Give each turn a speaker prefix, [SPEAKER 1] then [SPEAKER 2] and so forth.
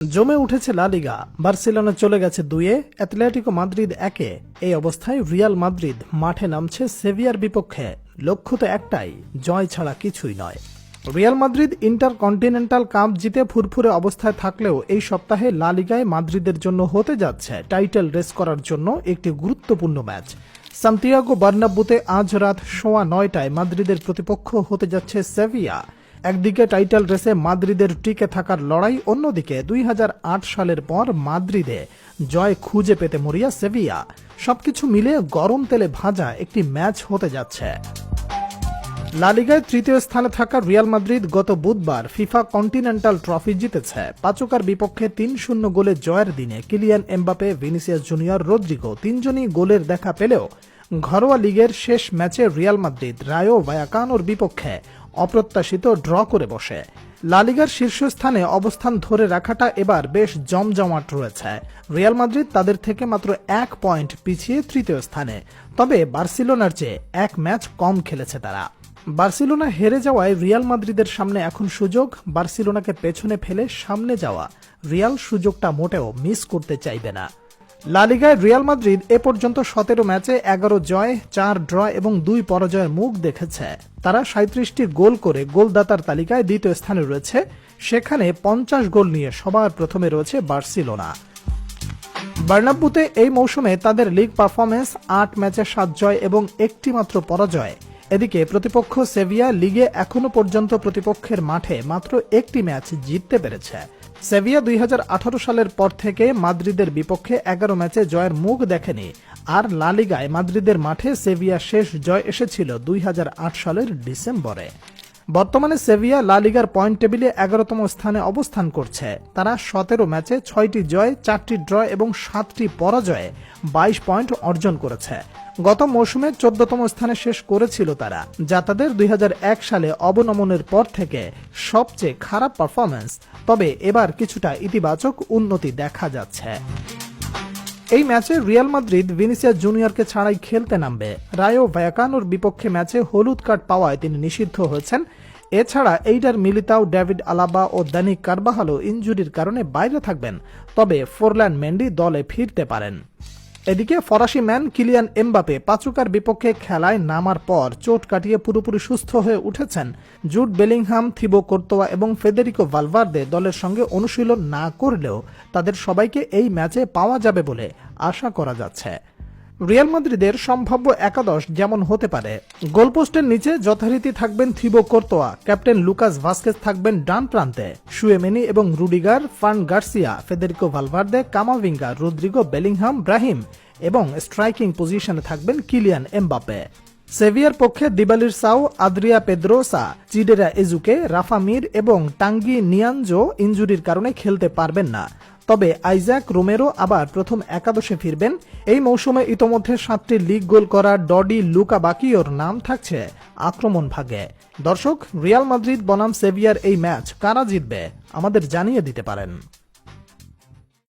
[SPEAKER 1] জমে উঠেছে লা লিগা। বার্সেলোনা চলে গেছে দুয়ে অ্যাথলেটিকো মাদ্রিদ একে এই অবস্থায় রিয়াল মাদ্রিদ মাঠে নামছে সেভিয়ার বিপক্ষে। লক্ষ্য তো একটাই, জয় ছাড়া কিছুই নয়। Real Madrid Intercontinental Cup জিতে ফুরফুরে অবস্থায় থাকলেও এই সপ্তাহে লা লিগায় মাদ্রিদের জন্য হতে যাচ্ছে টাইটেল রেস করার জন্য একটি গুরুত্বপূর্ণ ম্যাচ। সান্তিয়াগো বার্নাব্বুতে আজ রাত সোয়া নয়টায় মাদ্রিদের প্রতিপক্ষ হতে যাচ্ছে সেভিয়া। একদিকে টাইটেল রেসে মাদ্রিদের টিকে থাকার লড়াই, অন্যদিকে দুই সালের পর মাদ্রিদে জয় খুঁজে পেতে মরিয়া সেভিয়া। সবকিছু মিলে গরম তেলে ভাজা একটি ম্যাচ হতে যাচ্ছে। লালিগায় তৃতীয় স্থানে থাকা রিয়াল মাদ্রিদ গত বুধবার ফিফা কন্টিনেন্টাল ট্রফি জিতেছে। পাচুকার বিপক্ষে তিন শূন্য গোলে জয়ের দিনে Kylian Mbappe Vinicius Junior Rodrygo তিনজনই গোলের দেখা পেলেও ঘরোয়া লিগের শেষ ম্যাচে রিয়াল মাদ্রিদ রায়ো ভায়াকানোর বিপক্ষে অপ্রত্যাশিত ড্র করে বসে। লালিগার শীর্ষস্থানে অবস্থান ধরে রাখাটা এবার বেশ জমজমাট রয়েছে। রিয়াল মাদ্রিদ তাদের থেকে মাত্র এক পয়েন্ট পিছিয়ে তৃতীয় স্থানে। তবে বার্সেলোনার চেয়ে এক ম্যাচ কম খেলেছে তারা। বার্সিলোনা হেরে যাওয়ায় রিয়াল মাদ্রিদের সামনে এখন সুযোগ, বার্সিলোনাকে পেছনে ফেলে সামনে যাওয়া। রিয়াল সুযোগটা মোটেও মিস করতে চাইবে না। লালিগায় রিয়াল মাদ্রিদ এ পর্যন্ত সতেরো ম্যাচে এগারো জয়, চার ড্র এবং দুই পরাজয়ের মুখ দেখেছে। তারা সাঁত্রিশটি গোল করে গোলদাতার তালিকায় দ্বিতীয় স্থানে রয়েছে। সেখানে পঞ্চাশ গোল নিয়ে সবার প্রথমে রয়েছে বার্সিলোনা। বার্নাব্বুতে এই মৌসুমে তাদের লিগ পারফরমেন্স আট ম্যাচে সাত জয় এবং একটি মাত্র পরাজয়। এদিকে প্রতিপক্ষ সেভিয়া লিগে এখনও পর্যন্ত প্রতিপক্ষের মাঠে মাত্র একটি ম্যাচ জিততে পেরেছে। সেভিয়া দুই হাজার আঠারো সালের পর থেকে মাদ্রিদের বিপক্ষে এগারো ম্যাচে জয়ের মুখ দেখেনি। আর লালিগায় মাদ্রিদের মাঠে সেভিয়া শেষ জয় এসেছিল দুই হাজার আট সালের ডিসেম্বরে। বর্তমানে সেভিয়া লা লিগার পয়েন্ট টেবিলে এগারোতম স্থানে অবস্থান করছে। তারা সতেরো ম্যাচে ছয়টি জয়, চারটি ড্র এবং সাতটি পরাজয়ে বাইশ পয়েন্ট অর্জন করেছে। গত মৌসুমে চোদ্দতম স্থানে শেষ করেছিল তারা, যা তাদের দুই হাজার এক সালে অবনমনের পর থেকে সবচেয়ে খারাপ পারফরমেন্স তবে এবার কিছুটা ইতিবাচক উন্নতি দেখা যাচ্ছে। এই ম্যাচে রিয়াল মাদ্রিদ ভিনিসিয়া জুনিয়রকে ছাড়াই খেলতে নামবে। রায়ো ভায়াকানোর বিপক্ষে ম্যাচে হলুদ কার্ড পাওয়ায় তিনি নিষিদ্ধ হয়েছেন। এছাড়া এইটার মিলিতাও, ডেভিড আলাবা ও দানি কারবাহালো ইঞ্জুরির কারণে বাইরে থাকবেন। তবে ফোরল্যান্ড মেন্ডি দলে ফিরতে পারেন। এদিকে ফরাসি ম্যান কিলিয়ান এমবাপে পাচুকার বিপক্ষে খেলায় নামার পর চোট কাটিয়ে পুরোপুরি সুস্থ হয়ে উঠেছেন। জুট বেলিংহাম, থিবো কোর্তোয়া এবং ফেদেরিকো ভালভার্দে দলের সঙ্গে অনুশীলন না করলেও তাদের সবাইকে এই ম্যাচে পাওয়া যাবে বলে আশা করা যাচ্ছে। রিয়াল মাদ্রিদের সম্ভাব্য একাদশ যেমন হতে পারে। গোলপোস্টের নিচে যথারীতি থাকবেন Thibaut Courtois, captain Lucas Vazquez থাকবেন ডান প্রান্তে, সুয়েমেনি এবং Rudiger Fran Garcia, Federico Valverde, Camavinga, Rodrygo Bellingham, Brahim এবং স্ট্রাইকিং পজিশনে থাকবেন কিলিয়ান এমবাপে সেভিয়ার পক্ষে দিবালির সাউ আদ্রিয়া পেদ্রোসা, চিডেরা এজুকে, রাফা মির এবং টাঙ্গি নিয়ানজো ইঞ্জুরির কারণে খেলতে পারবেন না। তবে আইজাক রোমেরো আবার প্রথম একাদশে ফিরবেন। এই মৌসুমে ইতোমধ্যে সাতটি লিগ গোল করা ডডি লুকা বাকিওর নাম থাকছে আক্রমণ ভাগে। দর্শক, রিয়াল মাদ্রিদ বনাম সেভিয়ার এই ম্যাচ কারা জিতবে আমাদের জানিয়ে দিতে পারেন।